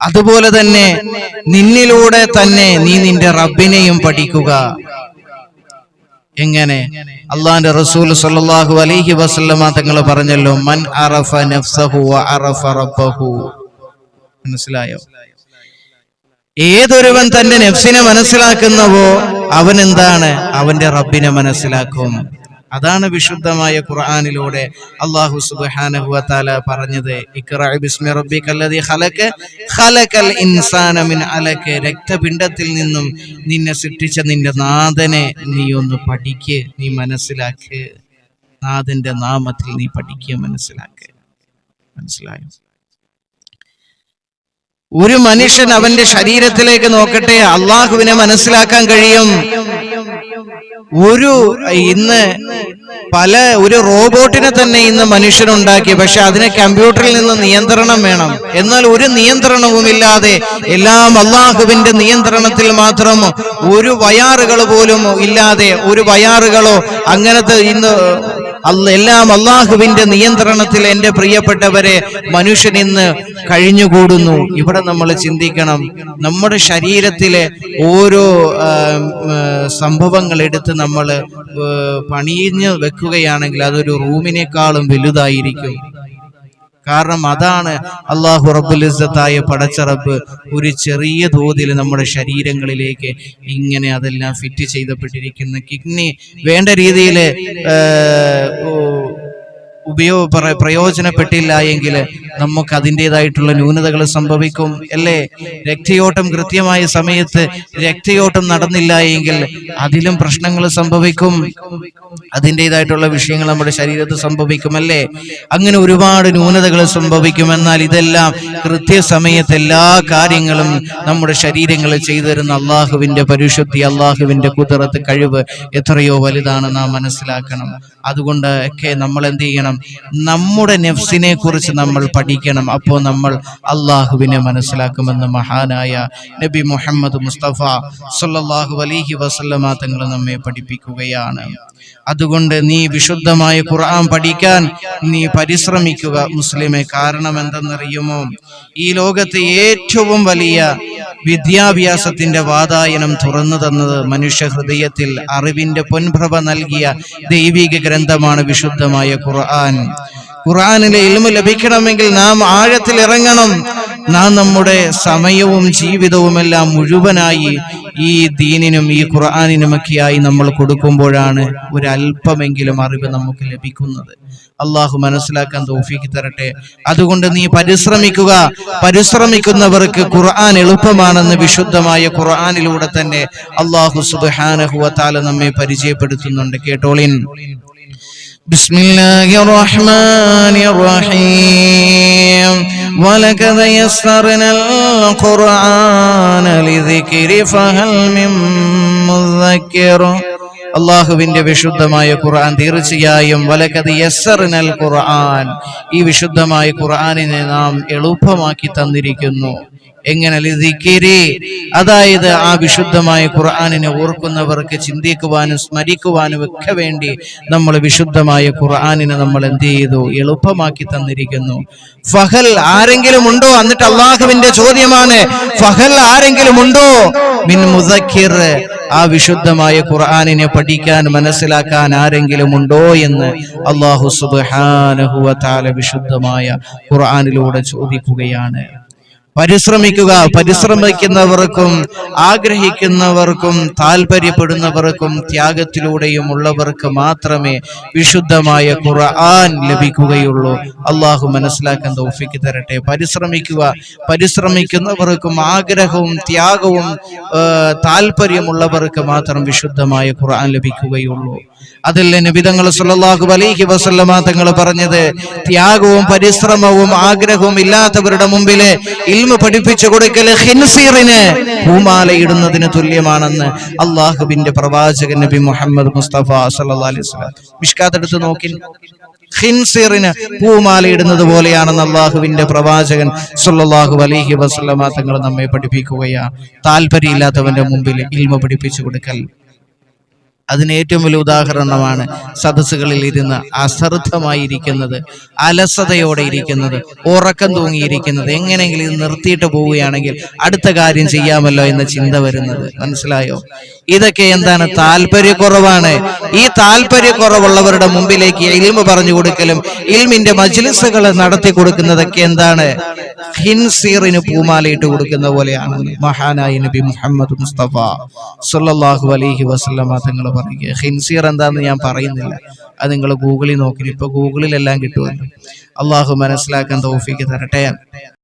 അതുപോലെ തന്നെ നിന്നിലൂടെ തന്നെ നീ നിന്റെ റബ്ബിനെയും പഠിക്കുക. എങ്ങനെ? അള്ളാന്റെ റസൂൽ സല്ലല്ലാഹു അലൈഹി വസല്ലമ തങ്ങൾ പറഞ്ഞല്ലോ മൻ അറഫ നഫ്സഹു അറഫ റബ്ബഹു. മനസ്സിലായോ? ഏതൊരുവൻ തന്റെ നെഫ്സിനെ മനസ്സിലാക്കുന്നവോ അവൻ എന്താണ്? അവന്റെ റബ്ബിനെ മനസ്സിലാക്കും. അതാണ് വിശുദ്ധമായ ഖുർആാനിലൂടെ അള്ളാഹു സുബ്ഹാനഹു വതആല പറഞ്ഞത്. ഇഖ്റഅ ബിസ്മി റബ്ബിക്കല്ലദീ ഖലഖ ഖലഖൽ ഇൻസാന മിൻ അലക രക്തപിണ്ഡത്തിൽ നിന്നും നിന്നെ സൃഷ്ടിച്ച നിന്റെ നാഥനെ നീ ഒന്ന് പഠിക്ക് നീ മനസ്സിലാക്ക്. നാഥന്റെ നാമത്തിൽ നീ പഠിക്കുക മനസ്സിലാക്ക്. മനസ്സിലായോ? ഒരു മനുഷ്യൻ അവന്റെ ശരീരത്തിലേക്ക് നോക്കട്ടെ അള്ളാഹുവിനെ മനസ്സിലാക്കാൻ കഴിയും. ഒരു ഇന്ന് പല ഒരു റോബോട്ടിനെ തന്നെ ഇന്ന് മനുഷ്യനുണ്ടാക്കി പക്ഷെ അതിനെ കമ്പ്യൂട്ടറിൽ നിന്ന് നിയന്ത്രണം വേണം. എന്നാൽ ഒരു നിയന്ത്രണവുമില്ലാതെ എല്ലാം അള്ളാഹുവിന്റെ നിയന്ത്രണത്തിൽ മാത്രം ഒരു വയാറുകൾ പോലും ഇല്ലാതെ ഒരു വയാറുകളോ അങ്ങനത്തെ ഇന്ന് എല്ലാം അള്ളാഹുവിന്റെ നിയന്ത്രണത്തിൽ എന്റെ പ്രിയപ്പെട്ടവരെ മനുഷ്യൻ ഇന്ന് കഴിഞ്ഞുകൂടുന്നു. ഇവിടെ നമ്മൾ ചിന്തിക്കണം. നമ്മുടെ ശരീരത്തിലെ ഓരോ സംഭവങ്ങൾ എടുത്ത് നമ്മൾ പണിഞ്ഞ് വെക്കുകയാണെങ്കിൽ അതൊരു റൂമിനേക്കാളും വലുതായിരിക്കും. കാരണം അതാണ് അള്ളാഹു റബ്ബുൽ ഇസ്സത്തായ പടച്ച റബ്ബ് ഒരു ചെറിയ തോതിൽ നമ്മുടെ ശരീരങ്ങളിലേക്ക് ഇങ്ങനെ അതെല്ലാം ഫിറ്റ് ചെയ്തപ്പെട്ടിരിക്കുന്ന. കിഡ്നി വേണ്ട രീതിയിൽ ഉപയോഗ പ്ര- പ്രയോജനപ്പെട്ടില്ല എങ്കിൽ നമുക്ക് അതിന്റെതായിട്ടുള്ള ന്യൂനതകൾ സംഭവിക്കും. അല്ലേ? രക്തയോട്ടം കൃത്യമായ സമയത്ത് രക്തയോട്ടം നടന്നില്ല എങ്കിൽ അതിലും പ്രശ്നങ്ങൾ സംഭവിക്കും. അതിന്റെതായിട്ടുള്ള വിഷയങ്ങൾ നമ്മുടെ ശരീരത്ത് സംഭവിക്കും അല്ലേ? അങ്ങനെ ഒരുപാട് ന്യൂനതകൾ സംഭവിക്കും. എന്നാൽ ഇതെല്ലാം കൃത്യസമയത്ത് എല്ലാ കാര്യങ്ങളും നമ്മുടെ ശരീരങ്ങൾ ചെയ്തു തരുന്ന അള്ളാഹുവിന്റെ പരിശുദ്ധി അള്ളാഹുവിന്റെ കുതിരത്ത് കഴിവ് എത്രയോ വലുതാണ് നാം മനസ്സിലാക്കണം. അതുകൊണ്ട് ഒക്കെ നമ്മൾ എന്ത് ചെയ്യണം? നമ്മുടെ നെഫ്സിനെ കുറിച്ച് നമ്മൾ പഠിക്കണം. അപ്പോൾ നമ്മൾ അള്ളാഹുവിനെ മനസ്സിലാക്കുമെന്ന് മഹാനായ നബി മുഹമ്മദ് മുസ്തഫ സാഹു അലഹി വസല്ലമ തങ്ങൾ നമ്മെ പഠിപ്പിക്കുകയാണ്. അതുകൊണ്ട് നീ വിശുദ്ധമായ ഖുർആൻ പഠിക്കാൻ നീ പരിശ്രമിക്കുക. മുസ്ലിമെ കാരണം എന്തെന്നറിയുമോ ഈ ലോകത്തെ ഏറ്റവും വലിയ വിദ്യാഭ്യാസത്തിന്റെ വാതായനം തുറന്നു തന്നത് മനുഷ്യ ഹൃദയത്തിൽ അറിവിന്റെ പൊൻപ്രഭ നൽകിയ ദൈവിക ഗ്രന്ഥമാണ് വിശുദ്ധമായ ഖുർആൻ. ഖുർആനിലെ ഇൽമ ലഭിക്കണമെങ്കിൽ നാം ആഴത്തിൽ ഇറങ്ങണം നാം നമ്മുടെ സമയവും ജീവിതവുമെല്ലാം മുഴുവനായി ഈ ദീനിനും ഈ ഖുർആാനിനുമൊക്കെയായി നമ്മൾ കൊടുക്കുമ്പോഴാണ് ഒരല്പമെങ്കിലും അറിവ് നമുക്ക് ലഭിക്കുന്നത്. അള്ളാഹു മനസ്സിലാക്കാൻ തോഫിക്ക് തരട്ടെ. അതുകൊണ്ട് നീ പരിശ്രമിക്കുക. പരിശ്രമിക്കുന്നവർക്ക് ഖുർആൻ എളുപ്പമാണെന്ന് വിശുദ്ധമായ ഖുർആാനിലൂടെ തന്നെ അള്ളാഹു സുബാനഹുവത്താല നമ്മെ പരിചയപ്പെടുത്തുന്നുണ്ട്. കേട്ടോളിൻ. ബിസ്മില്ലാഹിർ റഹ്മാനിർ റഹീം. ولقد يسرنا القرآن لذكر فهل من مذكر അള്ളാഹുവിന്റെ വിശുദ്ധമായ ഖുർആൻ തീർച്ചയായും വലക്കത് യസ്സറിനൽ ഖുർആൻ ഈ വിശുദ്ധമായ ഖുർആനിനെ നാം എളുപ്പമാക്കി തന്നിരിക്കുന്നു എങ്ങനെ അതായത് ആ വിശുദ്ധമായ ഖുർആാനിനെ ഓർക്കുന്നവർക്ക് ചിന്തിക്കുവാനും സ്മരിക്കുവാനും ഒക്കെ വേണ്ടി നമ്മൾ വിശുദ്ധമായ ഖുർആാനിനെ നമ്മൾ എന്ത് ചെയ്തു? എളുപ്പമാക്കി തന്നിരിക്കുന്നു. ഫഹൽ ആരെങ്കിലും ഉണ്ടോ? എന്നിട്ട് അള്ളാഹുവിന്റെ ചോദ്യമാണ് ഫഹൽ ആരെങ്കിലും ഉണ്ടോ? മിൻ മുസക്കിർ ആ വിശുദ്ധമായ ഖുർആാനിനെ പഠിക്കാൻ മനസ്സിലാക്കാൻ ആരെങ്കിലും ഉണ്ടോ എന്ന് അള്ളാഹു സുബ്ഹാനഹു വ തആല വിശുദ്ധമായ ഖുർആാനിലൂടെ ചോദിക്കുകയാണ്. പരിശ്രമിക്കുക പരിശ്രമിക്കുന്നവർക്കും ആഗ്രഹിക്കുന്നവർക്കും താല്പര്യപ്പെടുന്നവർക്കും ത്യാഗത്തിലൂടെയും ഉള്ളവർക്ക് മാത്രമേ വിശുദ്ധമായ ഖുർആൻ ലഭിക്കുകയുള്ളൂ. അള്ളാഹു മനസ്സിലാക്കാൻ തോഫിക്ക് തരട്ടെ. പരിശ്രമിക്കുക പരിശ്രമിക്കുന്നവർക്കും ആഗ്രഹവും ത്യാഗവും താല്പര്യമുള്ളവർക്ക് മാത്രം വിശുദ്ധമായ ഖുർആൻ ലഭിക്കുകയുള്ളൂ. അതല്ലേ നിബിതങ്ങൾ സല്ലല്ലാഹു അലൈഹി വസല്ലമ തങ്ങൾ പറഞ്ഞത് ത്യാഗവും പരിശ്രമവും ആഗ്രഹവും ഇല്ലാത്തവരുടെ മുമ്പിൽ ഇൽമ പഠിപ്പിച്ചു കൊടുക്കൽ ഹിൻസീറിന് ഭൂമാലയിടുന്നതിന് തുല്യമാണെന്ന് അള്ളാഹുബിന്റെ പ്രവാചകൻ നബി മുഹമ്മദ് മുസ്തഫ സല്ലല്ലാഹു അലൈഹി വസല്ലം. മിഷ്കാത്തെടുത്ത് നോക്കി. ഹിൻസീറിന് പൂമാലയിടുന്നത് പോലെയാണെന്ന് അള്ളാഹുവിന്റെ പ്രവാചകൻ സുല്ലാഹു അലൈഹി വസല്ലമ തങ്ങൾ നമ്മെ പഠിപ്പിക്കുകയാ താല്പര്യമില്ലാത്തവന്റെ മുമ്പിൽ ഇൽമ പഠിപ്പിച്ചു കൊടുക്കൽ. അതിന് ഏറ്റവും വലിയ ഉദാഹരണമാണ് സദസ്സുകളിൽ ഇരുന്ന് അശ്രദ്ധമായിരിക്കുന്നത് അലസതയോടെ ഇരിക്കുന്നത് ഉറക്കം തൂങ്ങിയിരിക്കുന്നത് എങ്ങനെയെങ്കിലും ഇത് നിർത്തിയിട്ട് പോവുകയാണെങ്കിൽ അടുത്ത കാര്യം ചെയ്യാമല്ലോ എന്ന ചിന്ത വരുന്നത്. മനസ്സിലായോ? ഇതൊക്കെ എന്താണ്? താല്പര്യക്കുറവാണ്. ഈ താല്പര്യക്കുറവുള്ളവരുടെ മുമ്പിലേക്ക് ഇൽമ പറഞ്ഞു കൊടുക്കലും ഇൽമിന്റെ മജ്ലിസുകൾ നടത്തി കൊടുക്കുന്നതൊക്കെ എന്താണ്? ഹിൻസീറിന് പൂമാലയിട്ട് കൊടുക്കുന്ന പോലെയാണ്. മഹാനായി നബി മുഹമ്മദ് മുസ്തഫ സുല്ലാഹു അലഹി വസല്ലമ തങ്ങൾ പറയുക. ഹിൻസീർ എന്താണെന്ന് ഞാൻ പറയുന്നില്ല. അത് നിങ്ങൾ ഗൂഗിളിൽ നോക്കി ഇപ്പൊ ഗൂഗിളിലെല്ലാം കിട്ടുമല്ലോ. അള്ളാഹു മനസ്സിലാക്കാൻ തോഫിക്ക് തരട്ടെ.